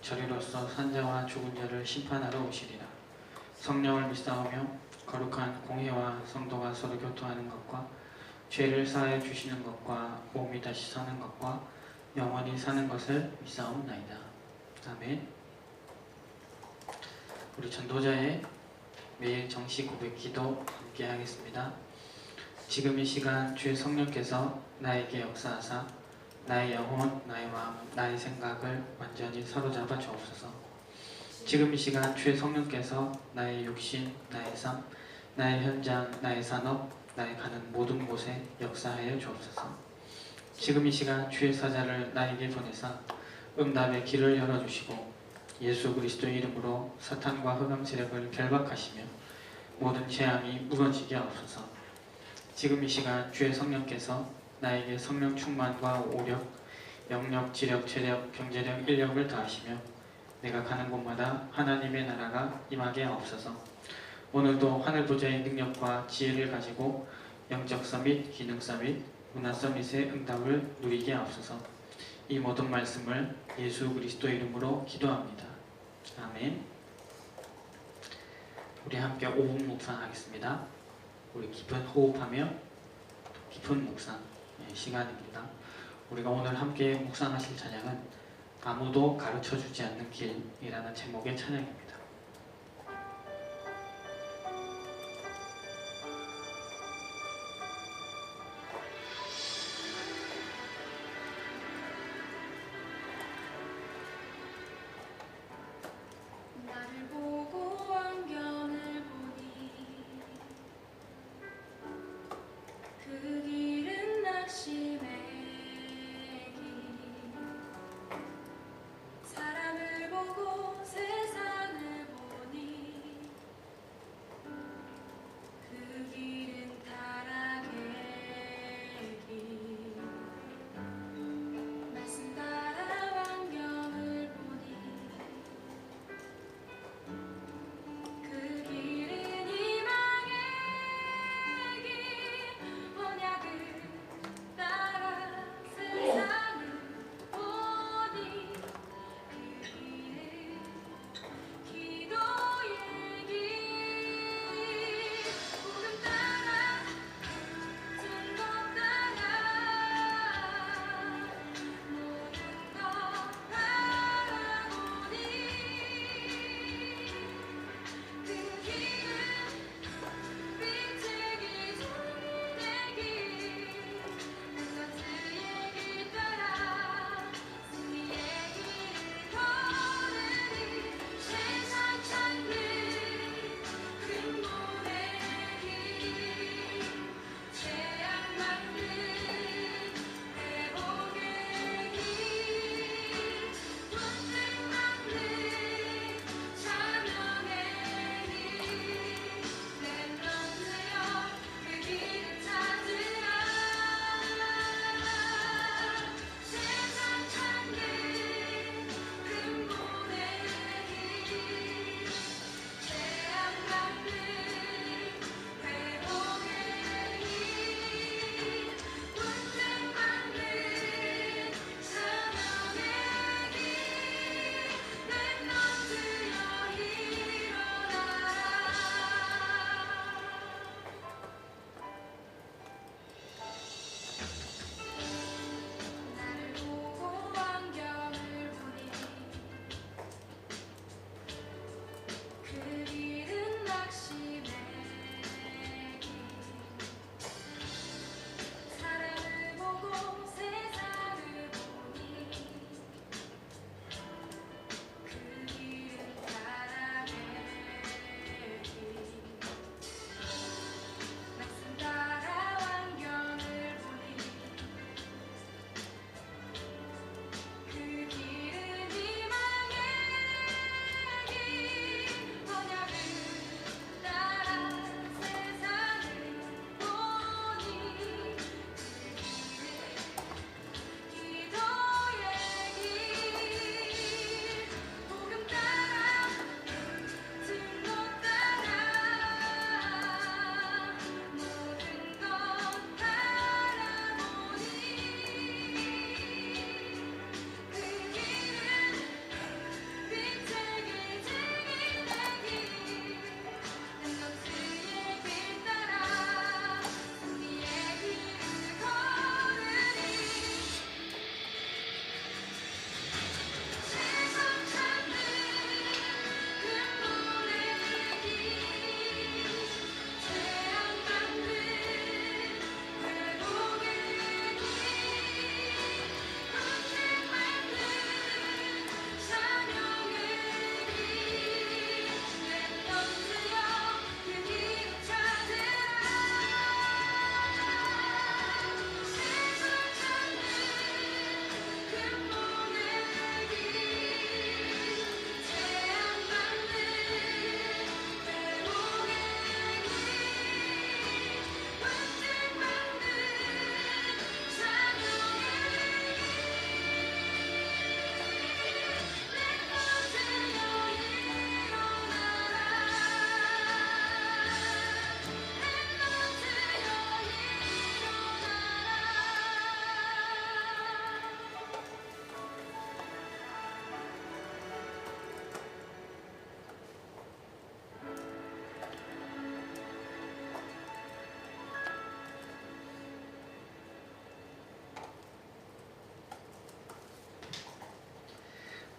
저리로서 산자와 죽은 자를 심판하러 오시리라. 성령을 믿사오며 거룩한 공회와 성도가 서로 교통하는 것과 죄를 사해 주시는 것과 몸이 다시 사는 것과 영원히 사는 것을 믿사옵나이다. 아멘. 우리 전도자의 매일 정식 고백 기도 함께 하겠습니다. 지금 이 시간 주의 성령께서 나에게 역사하사 나의 영혼, 나의 마음, 나의 생각을 완전히 사로잡아 주옵소서. 지금 이 시간 주의 성령께서 나의 육신, 나의 삶, 나의 현장, 나의 산업, 나의 가는 모든 곳에 역사하여 주옵소서. 지금 이 시간 주의 사자를 나에게 보내사 응답의 길을 열어주시고 예수 그리스도의 이름으로 사탄과 흑암 세력을 결박하시며 모든 재앙이 무너지게 하옵소서. 지금 이 시간 주의 성령께서 나에게 성령 충만과 오력, 영력, 지력, 체력, 경제력, 인력을 다하시며 내가 가는 곳마다 하나님의 나라가 임하게 하옵소서. 오늘도 하늘 보좌의 능력과 지혜를 가지고 영적 서밋, 기능 서밋, 문화 서밋의 응답을 누리게 하옵소서. 이 모든 말씀을 예수 그리스도 이름으로 기도합니다. 아멘. 우리 함께 5분 묵상하겠습니다. 우리 깊은 호흡하며 깊은 묵상 예, 시간입니다. 우리가 오늘 함께 묵상하실 찬양은 아무도 가르쳐 주지 않는 길이라는 제목의 찬양입니다.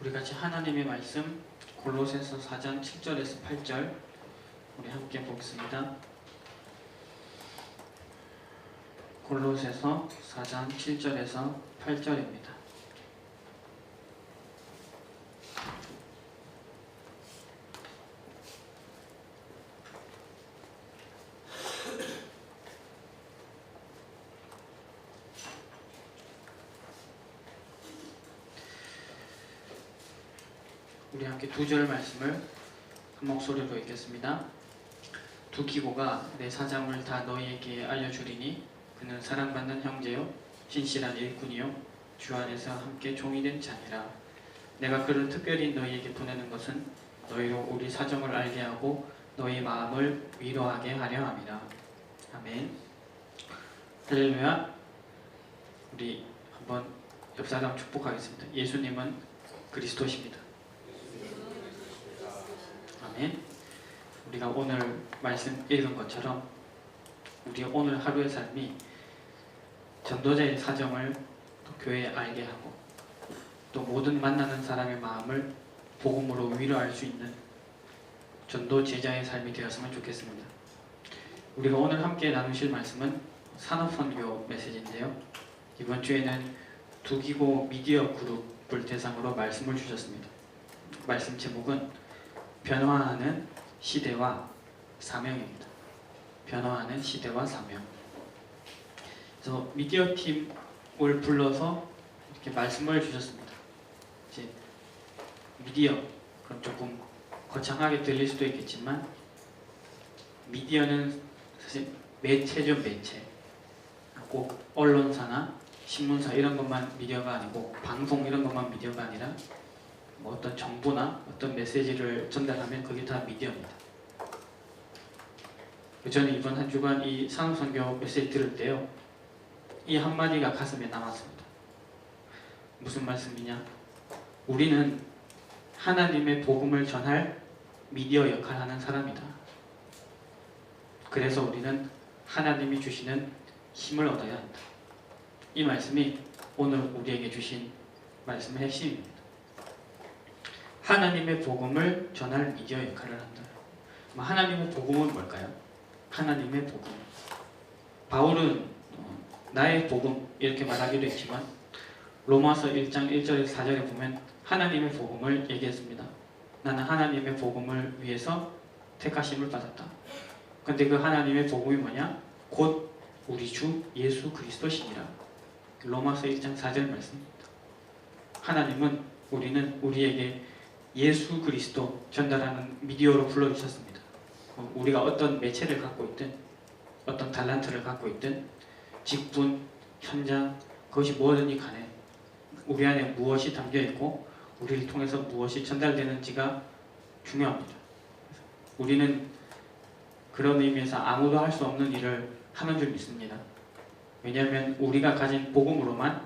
우리 같이 하나님의 말씀 골로새서 4장 7절에서 8절 우리 함께 보겠습니다. 골로새서 4장 7절에서 8절입니다. 우리 함께 두 절 말씀을 한 목소리로 읽겠습니다. 두 기고가 내 사장을 다 너희에게 알려주리니 그는 사랑받는 형제요 신실한 일꾼이요 주 안에서 함께 종이 된 자니라. 내가 그를 특별히 너희에게 보내는 것은 너희로 우리 사정을 알게 하고 너희 마음을 위로하게 하려 함이라. 아멘. 할렐루야. 우리 한번 옆 사람 축복하겠습니다. 예수님은 그리스도십니다. 아멘. 우리가 오늘 말씀 읽은 것처럼 우리 오늘 하루의 삶이 전도자의 사정을 또 교회에 알게 하고 또 모든 만나는 사람의 마음을 복음으로 위로할 수 있는 전도 제자의 삶이 되었으면 좋겠습니다. 우리가 오늘 함께 나누실 말씀은 산업선교 메시지인데요. 이번 주에는 두기고 미디어 그룹을 대상으로 말씀을 주셨습니다. 말씀 제목은 변화하는 시대와 사명입니다. 변화하는 시대와 사명. 그래서 미디어 팀을 불러서 이렇게 말씀을 주셨습니다. 이제 미디어 그럼 조금 거창하게 들릴 수도 있겠지만 미디어는 사실 매체죠 매체. 꼭 언론사나 신문사 이런 것만 미디어가 아니고 방송 이런 것만 미디어가 아니라 뭐 어떤 정보나 어떤 메시지를 전달하면 그게 다 미디어입니다. 저는 이번 한 주간 이 산업선교 메시지 들을 때요. 이 한마디가 가슴에 남았습니다. 무슨 말씀이냐? 우리는 하나님의 복음을 전할 미디어 역할을 하는 사람이다. 그래서 우리는 하나님이 주시는 힘을 얻어야 한다. 이 말씀이 오늘 우리에게 주신 말씀의 핵심입니다. 하나님의 복음을 전할 미디어 역할을 한다. 그럼 하나님의 복음은 뭘까요? 하나님의 복음. 바울은 어, 나의 복음 이렇게 말하기도 했지만 로마서 1장 1절에서 4절에 보면 하나님의 복음을 얘기했습니다. 나는 하나님의 복음을 위해서 택하심을 받았다. 근데 그 하나님의 복음이 뭐냐? 곧 우리 주 예수 그리스도시니라. 로마서 1장 4절 말씀입니다. 하나님은 우리는 우리에게 예수 그리스도 전달하는 미디어로 불러주셨습니다. 어, 우리가 어떤 매체를 갖고 있든 어떤 달란트를 갖고 있든 직분, 현장 그것이 뭐든지 간에 우리 안에 무엇이 담겨 있고 우리를 통해서 무엇이 전달되는지가 중요합니다. 우리는 그런 의미에서 아무도 할 수 없는 일을 하는 줄 믿습니다. 왜냐하면 우리가 가진 복음으로만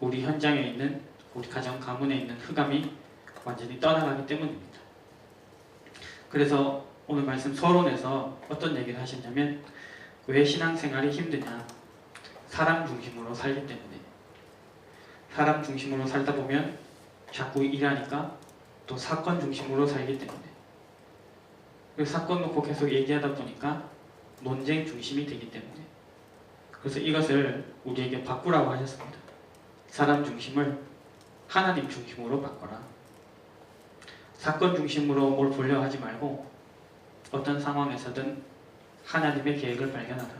우리 현장에 있는 우리 가정 가문에 있는 흑암이 완전히 떠나가기 때문입니다. 그래서 오늘 말씀 서론에서 어떤 얘기를 하셨냐면 왜 신앙생활이 힘드냐 사람 중심으로 살기 때문에 사람 중심으로 살다 보면 자꾸 일하니까 또 사건 중심으로 살기 때문에 그 사건 놓고 계속 얘기하다 보니까 논쟁 중심이 되기 때문에 그래서 이것을 우리에게 바꾸라고 하셨습니다. 사람 중심을 하나님 중심으로 바꿔라. 사건 중심으로 뭘 보려 하지 말고 어떤 상황에서든 하나님의 계획을 발견하라.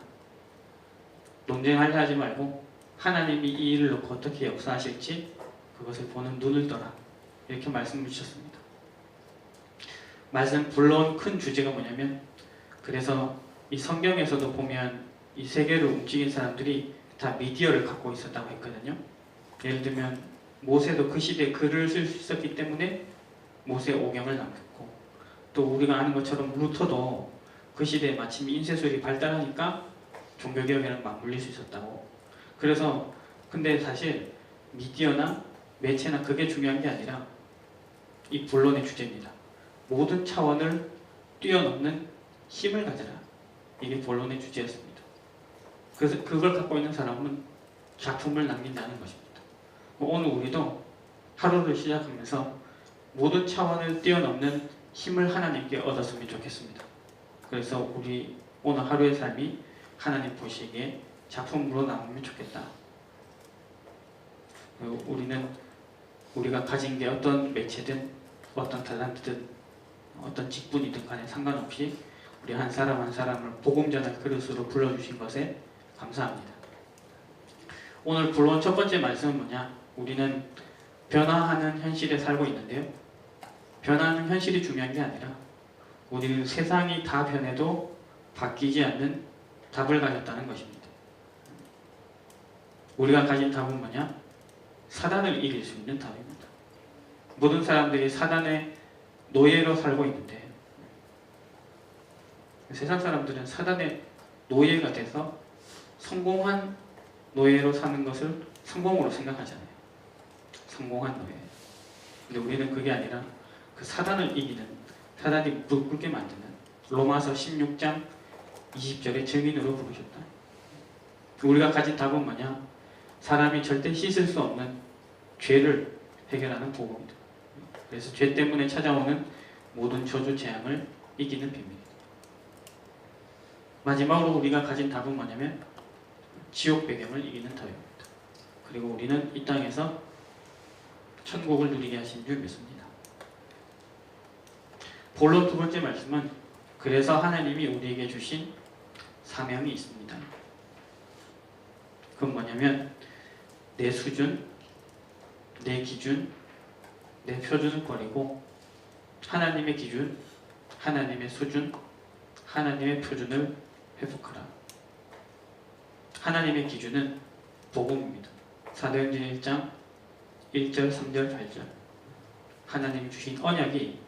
논쟁하려 하지 말고 하나님이 이 일을 놓고 어떻게 역사하실지 그것을 보는 눈을 떠라. 이렇게 말씀을 주셨습니다. 말씀 불러온 큰 주제가 뭐냐면 그래서 이 성경에서도 보면 이 세계를 움직인 사람들이 다 미디어를 갖고 있었다고 했거든요. 예를 들면 모세도 그 시대에 글을 쓸 수 있었기 때문에 모세 오경을 남겼고 또 우리가 아는 것처럼 루터도 그 시대에 마침 인쇄술이 발달하니까 종교개혁에는 맞물릴 수 있었다고 그래서 근데 사실 미디어나 매체나 그게 중요한 게 아니라 이 본론의 주제입니다. 모든 차원을 뛰어넘는 힘을 가져라. 이게 본론의 주제였습니다. 그래서 그걸 갖고 있는 사람은 작품을 남긴다는 것입니다. 뭐 오늘 우리도 하루를 시작하면서 모든 차원을 뛰어넘는 힘을 하나님께 얻었으면 좋겠습니다. 그래서 우리 오늘 하루의 삶이 하나님 보시기에 작품으로 남으면 좋겠다. 그리고 우리는 우리가 가진 게 어떤 매체든 어떤 탤런트든 어떤 직분이든 간에 상관없이 우리 한 사람 한 사람을 복음 전할 그릇으로 불러주신 것에 감사합니다. 오늘 불러온 첫 번째 말씀은 뭐냐? 우리는 변화하는 현실에 살고 있는데요. 변화하는 현실이 중요한 게 아니라 우리는 세상이 다 변해도 바뀌지 않는 답을 가졌다는 것입니다. 우리가 가진 답은 뭐냐? 사단을 이길 수 있는 답입니다. 모든 사람들이 사단의 노예로 살고 있는데 세상 사람들은 사단의 노예가 돼서 성공한 노예로 사는 것을 성공으로 생각하잖아요. 성공한 노예. 근데 우리는 그게 아니라 그 사단을 이기는 사단이 무릎 꿇게 만드는 로마서 16장 20절의 증인으로 부르셨다. 우리가 가진 답은 뭐냐? 사람이 절대 씻을 수 없는 죄를 해결하는 복음이다. 그래서 죄 때문에 찾아오는 모든 저주 재앙을 이기는 비밀이다. 마지막으로 우리가 가진 답은 뭐냐면 지옥 배경을 이기는 답입니다. 그리고 우리는 이 땅에서 천국을 누리게 하신 줄 믿습니다. 본론 두 번째 말씀은 그래서 하나님이 우리에게 주신 사명이 있습니다. 그건 뭐냐면 내 수준, 내 기준, 내 표준을 버리고 하나님의 기준, 하나님의 수준, 하나님의 표준을 회복하라. 하나님의 기준은 복음입니다. 사도행전 1장 1절, 3절, 8절. 하나님이 주신 언약이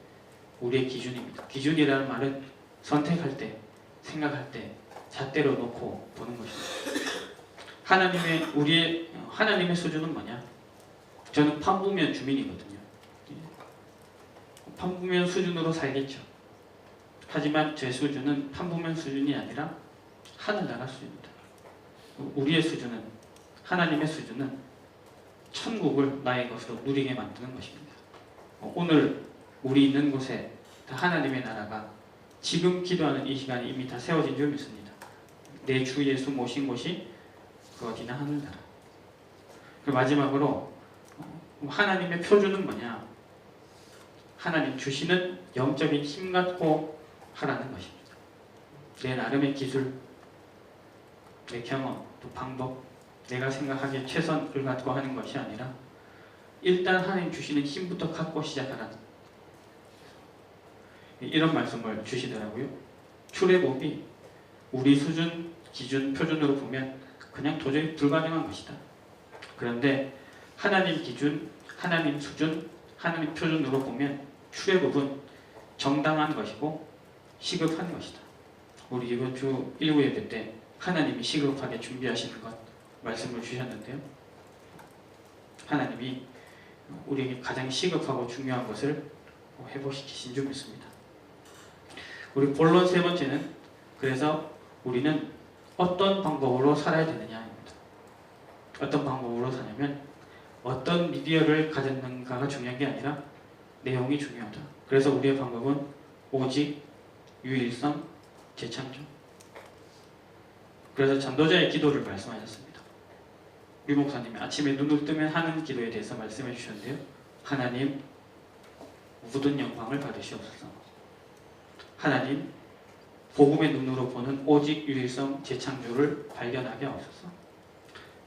우리의 기준입니다. 기준이라는 말은 선택할 때, 생각할 때 잣대로 놓고 보는 것입니다. 하나님의 우리의 하나님의 수준은 뭐냐? 저는 판부면 주민이거든요. 판부면 수준으로 살겠죠. 하지만 제 수준은 판부면 수준이 아니라 하늘나라 수준입니다. 우리의 수준은 하나님의 수준은 천국을 나의 것으로 누리게 만드는 것입니다. 오늘 우리 있는 곳에 다 하나님의 나라가 지금 기도하는 이 시간에 이미 다 세워진 줄 믿습니다. 내 주 예수 모신 곳이 그 어디나 하늘나라. 그 마지막으로 하나님의 표준은 뭐냐? 하나님 주시는 영적인 힘 갖고 하라는 것입니다. 내 나름의 기술, 내 경험, 또 방법, 내가 생각하기에 최선을 갖고 하는 것이 아니라 일단 하나님 주시는 힘부터 갖고 시작하라는 이런 말씀을 주시더라고요. 출애굽이 우리 수준, 기준, 표준으로 보면 그냥 도저히 불가능한 것이다. 그런데 하나님 기준, 하나님 수준, 하나님 표준으로 보면 출애굽은 정당한 것이고 시급한 것이다. 우리 이번 주 1부 예배 때 하나님이 시급하게 준비하시는 것 말씀을 주셨는데요. 하나님이 우리에게 가장 시급하고 중요한 것을 회복시키신 줄 믿습니다. 우리 본론 세 번째는 그래서 우리는 어떤 방법으로 살아야 되느냐입니다. 어떤 방법으로 사냐면 어떤 미디어를 가졌는가가 중요한 게 아니라 내용이 중요하다. 그래서 우리의 방법은 오직 유일성 재창조. 그래서 전도자의 기도를 말씀하셨습니다. 유 목사님이 아침에 눈을 뜨면 하는 기도에 대해서 말씀해 주셨는데요. 하나님 모든 영광을 받으시옵소서. 하나님 복음의 눈으로 보는 오직 유일성 재창조를 발견하게 하옵소서.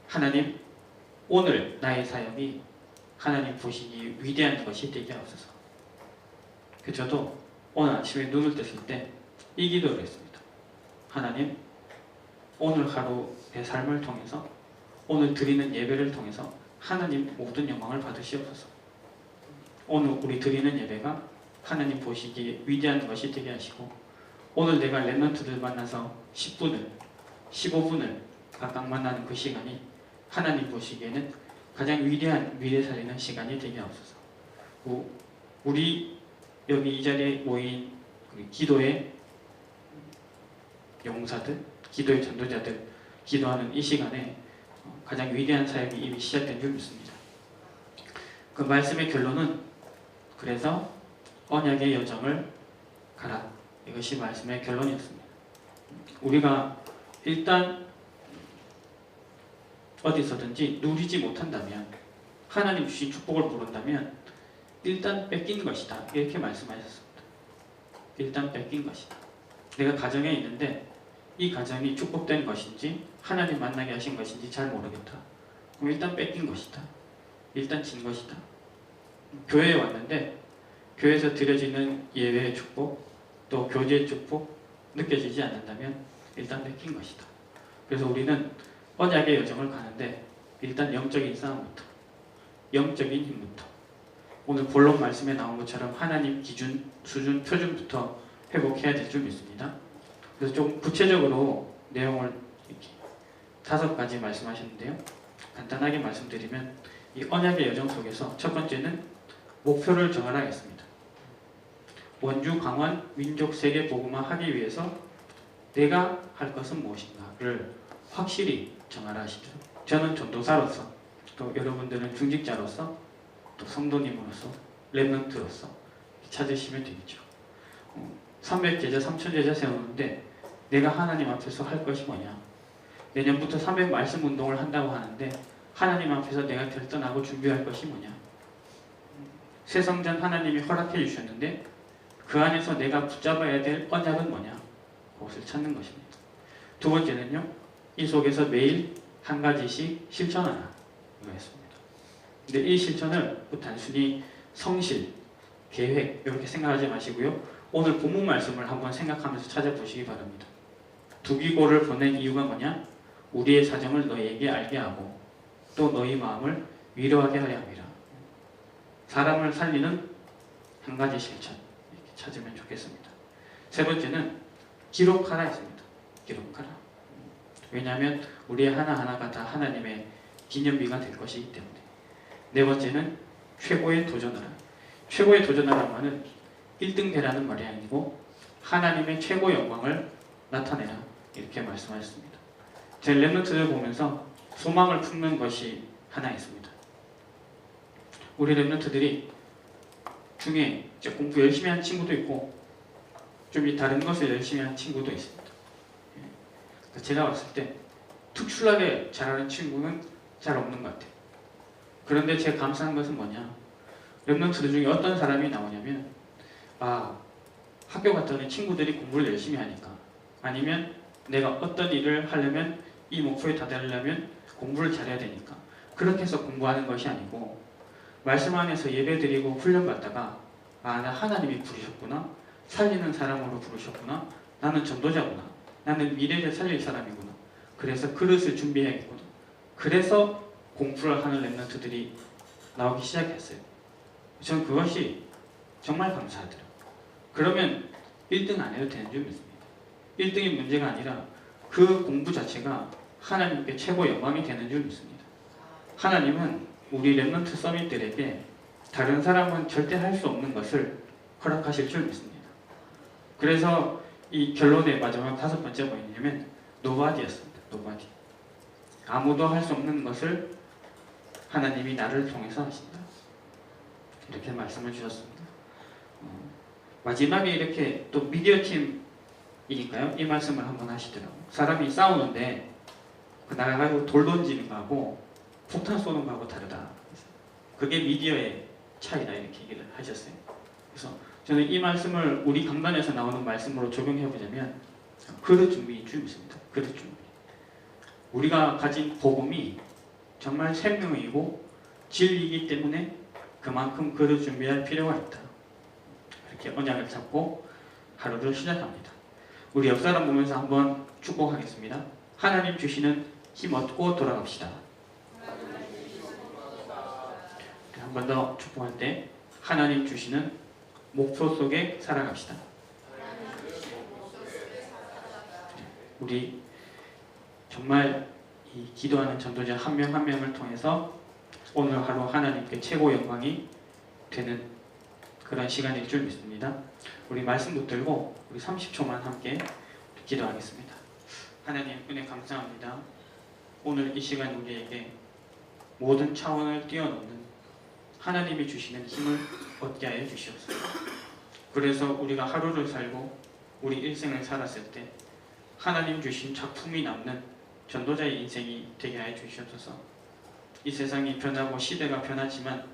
하나님 오늘 나의 사역이 하나님 보시기 위대한 것이 되게 하옵소서. 그 저도 오늘 아침에 눈을 떴을 때 이 기도를 했습니다. 하나님 오늘 하루 내 삶을 통해서 오늘 드리는 예배를 통해서 하나님 모든 영광을 받으시옵소서. 오늘 우리 드리는 예배가 하나님 보시기에 위대한 것이 되게 하시고 오늘 내가 랩런트들 만나서 10분을 15분을 각각 만나는 그 시간이 하나님 보시기에는 가장 위대한 미래 살리는 시간이 되게 하옵소서. 우리 여기 이 자리에 모인 그 기도의 용사들, 기도의 전도자들 기도하는 이 시간에 가장 위대한 사역이 이미 시작된 줄 믿습니다. 그 말씀의 결론은 그래서 언약의 여정을 가라. 이것이 말씀의 결론이었습니다. 우리가 일단 어디서든지 누리지 못한다면 하나님 주신 축복을 모른다면 일단 뺏긴 것이다. 이렇게 말씀하셨습니다. 일단 뺏긴 것이다. 내가 가정에 있는데 이 가정이 축복된 것인지 하나님 만나게 하신 것인지 잘 모르겠다. 그럼 일단 뺏긴 것이다. 일단 진 것이다. 교회에 왔는데 교회에서 드려지는 예배의 축복 또 교제의 축복 느껴지지 않는다면 일단 뺏긴 것이다. 그래서 우리는 언약의 여정을 가는데 일단 영적인 싸움부터 영적인 힘부터 오늘 본론 말씀에 나온 것처럼 하나님 기준, 수준, 표준부터 회복해야 될 줄 믿습니다. 그래서 좀 구체적으로 내용을 이렇게 다섯 가지 말씀하셨는데요. 간단하게 말씀드리면 이 언약의 여정 속에서 첫 번째는 목표를 정하라겠습니다. 원주 강원 민족 세계 복음화 하기 위해서 내가 할 것은 무엇인가를 확실히 정하라 하시죠. 저는 전도사로서 또 여러분들은 중직자로서 또 성도님으로서 랩런트로서 찾으시면 되겠죠. 300제자, 3000제자 세우는데 내가 하나님 앞에서 할 것이 뭐냐? 내년부터 300 말씀 운동을 한다고 하는데 하나님 앞에서 내가 결단하고 준비할 것이 뭐냐? 세성전 하나님이 허락해 주셨는데 그 안에서 내가 붙잡아야 될 언약은 뭐냐? 그것을 찾는 것입니다. 두 번째는요. 이 속에서 매일 한 가지씩 실천하라. 이거였습니다. 근데 이 실천을 뭐 단순히 성실, 계획 이렇게 생각하지 마시고요. 오늘 본문 말씀을 한번 생각하면서 찾아보시기 바랍니다. 두기고를 보낸 이유가 뭐냐? 우리의 사정을 너희에게 알게 하고 또 너희 마음을 위로하게 하려 함이라. 사람을 살리는 한 가지 실천 찾으면 좋겠습니다. 세 번째는 기록하라 했습니다. 기록하라. 왜냐하면 우리의 하나하나가 다 하나님의 기념비가 될 것이기 때문에. 네 번째는 최고의 도전하라. 최고의 도전하라는 말은 1등 되라는 말이 아니고 하나님의 최고 영광을 나타내라. 이렇게 말씀하셨습니다. 제 랩노트를 보면서 소망을 품는 것이 하나 있습니다. 우리 랩노트들이 중에 이제 공부 열심히 한 친구도 있고 좀이 다른 것을 열심히 한 친구도 있습니다. 예. 제가 봤을 때 특출나게 잘하는 친구는 잘 없는 것 같아요. 그런데 제가 감사한 것은 뭐냐? 랩런트들 중에 어떤 사람이 나오냐면 아 학교 갔더니 친구들이 공부를 열심히 하니까 아니면 내가 어떤 일을 하려면 이 목표에 다다르려면 공부를 잘해야 되니까 그렇게 해서 공부하는 것이 아니고 말씀 안에서 예배 드리고 훈련 받다가 아 나 하나님이 부르셨구나. 살리는 사람으로 부르셨구나. 나는 전도자구나. 나는 미래를 살릴 사람이구나. 그래서 그릇을 준비해야겠구나. 그래서 공부를 하는 랩런트들이 나오기 시작했어요. 전 그것이 정말 감사하더라고요. 그러면 1등 안 해도 되는 줄 믿습니다. 1등이 문제가 아니라 그 공부 자체가 하나님께 최고 영광이 되는 줄 믿습니다. 하나님은 우리 랩런트 서밋들에게 다른 사람은 절대 할 수 없는 것을 허락하실 줄 믿습니다. 그래서 이 결론의 마지막 다섯 번째 뭐였냐면 노바디였습니다. 노바디. 아무도 할 수 없는 것을 하나님이 나를 통해서 하신다. 이렇게 말씀을 주셨습니다. 어, 마지막에 이렇게 또 미디어 팀이니까요. 이 말씀을 한번 하시더라고요. 사람이 싸우는데 그 나가가지고 돌 던지는 거하고 폭탄 쏘는 거하고 다르다. 그게 미디어의 차이다 이렇게 얘기를 하셨어요. 그래서 저는 이 말씀을 우리 강단에서 나오는 말씀으로 적용해 보자면 그릇 준비인 줄 믿습니다. 그릇 준비. 우리가 가진 복음이 정말 생명이고 진리이기 때문에 그만큼 그릇 준비할 필요가 있다. 이렇게 언약을 잡고 하루를 시작합니다. 우리 옆사람 보면서 한번 축복하겠습니다. 하나님 주시는 힘 얻고 돌아갑시다. 한 번 더 축복할 때 하나님 주시는 목표 속에 살아갑시다. 우리 정말 이 기도하는 전도자 한 명 한 명을 통해서 오늘 하루 하나님께 최고 영광이 되는 그런 시간일 줄 믿습니다. 우리 말씀 붙들고 우리 30초만 함께 기도하겠습니다. 하나님 은혜 감사합니다. 오늘 이 시간 우리에게 모든 차원을 뛰어넘는 하나님이 주시는 힘을 얻게 하여 주시옵소서. 그래서 우리가 하루를 살고 우리 일생을 살았을 때 하나님 주신 작품이 남는 전도자의 인생이 되게 하여 주시옵소서. 이 세상이 변하고 시대가 변하지만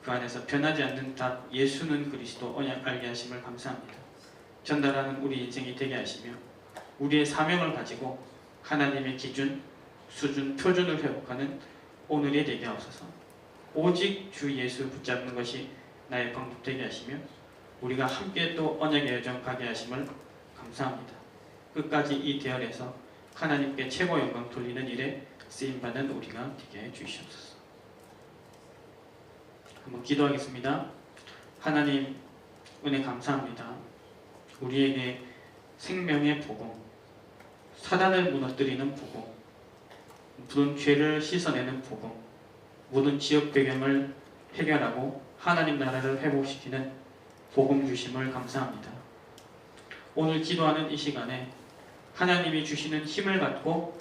그 안에서 변하지 않는 답 예수는 그리스도 언약 알게 하심을 감사합니다. 전달하는 우리 인생이 되게 하시며 우리의 사명을 가지고 하나님의 기준, 수준, 표준을 회복하는 오늘이 되게 하옵소서. 오직 주 예수 붙잡는 것이 나의 방법 되게 하시며 우리가 함께 또 언약의 여정 가게 하심을 감사합니다. 끝까지 이 대열에서 하나님께 최고 영광 돌리는 일에 쓰임 받는 우리가 되게 해 주시옵소서. 한번 기도하겠습니다. 하나님 은혜 감사합니다. 우리에게 생명의 복음, 사단을 무너뜨리는 복음, 모든 죄를 씻어내는 복음, 모든 지역 배경을 해결하고 하나님 나라를 회복시키는 복음 주심을 감사합니다. 오늘 기도하는 이 시간에 하나님이 주시는 힘을 갖고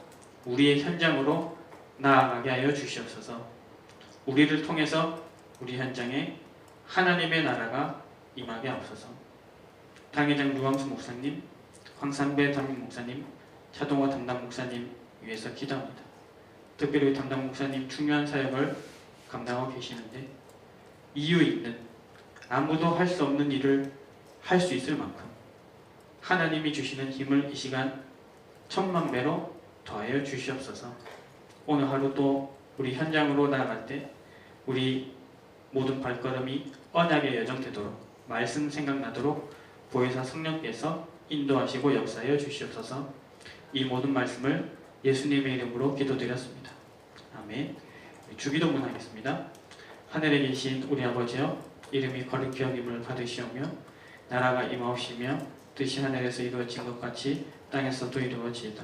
우리의 현장으로 나아가게 하여 주시옵소서. 우리를 통해서 우리 현장에 하나님의 나라가 임하게 하옵소서. 당회장 유광수 목사님, 황산배 담임 목사님, 차동호 담당 목사님 위해서 기도합니다. 특별히 담당 목사님 중요한 사역을 감당하고 계시는데 이유 있는 아무도 할 수 없는 일을 할 수 있을 만큼 하나님이 주시는 힘을 이 시간 천만 배로 더하여 주시옵소서. 오늘 하루 또 우리 현장으로 나아갈 때 우리 모든 발걸음이 언약의 여정 되도록 말씀 생각나도록 보혜사 성령께서 인도하시고 역사하여 주시옵소서. 이 모든 말씀을 예수님의 이름으로 기도드렸습니다. 아멘. 주기도문 하겠습니다. 하늘에 계신 우리 아버지여 이름이 거룩히 여김을 받으시오며 나라가 임하옵시며 뜻이 하늘에서 이루어진 것 같이 땅에서도 이루어지이다.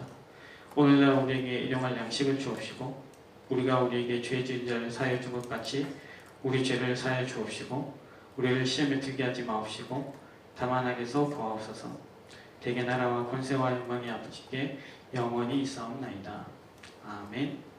오늘날 우리에게 일용할 양식을 주옵시고 우리가 우리에게 죄 지은 자를 사하여 준 것 같이 우리 죄를 사하여 주옵시고 우리를 시험에 들게 하지 마옵시고 다만 악에서 구하옵소서 대개 나라와 권세와 영광이 아버지께 영원히 있사옵나이다. 아멘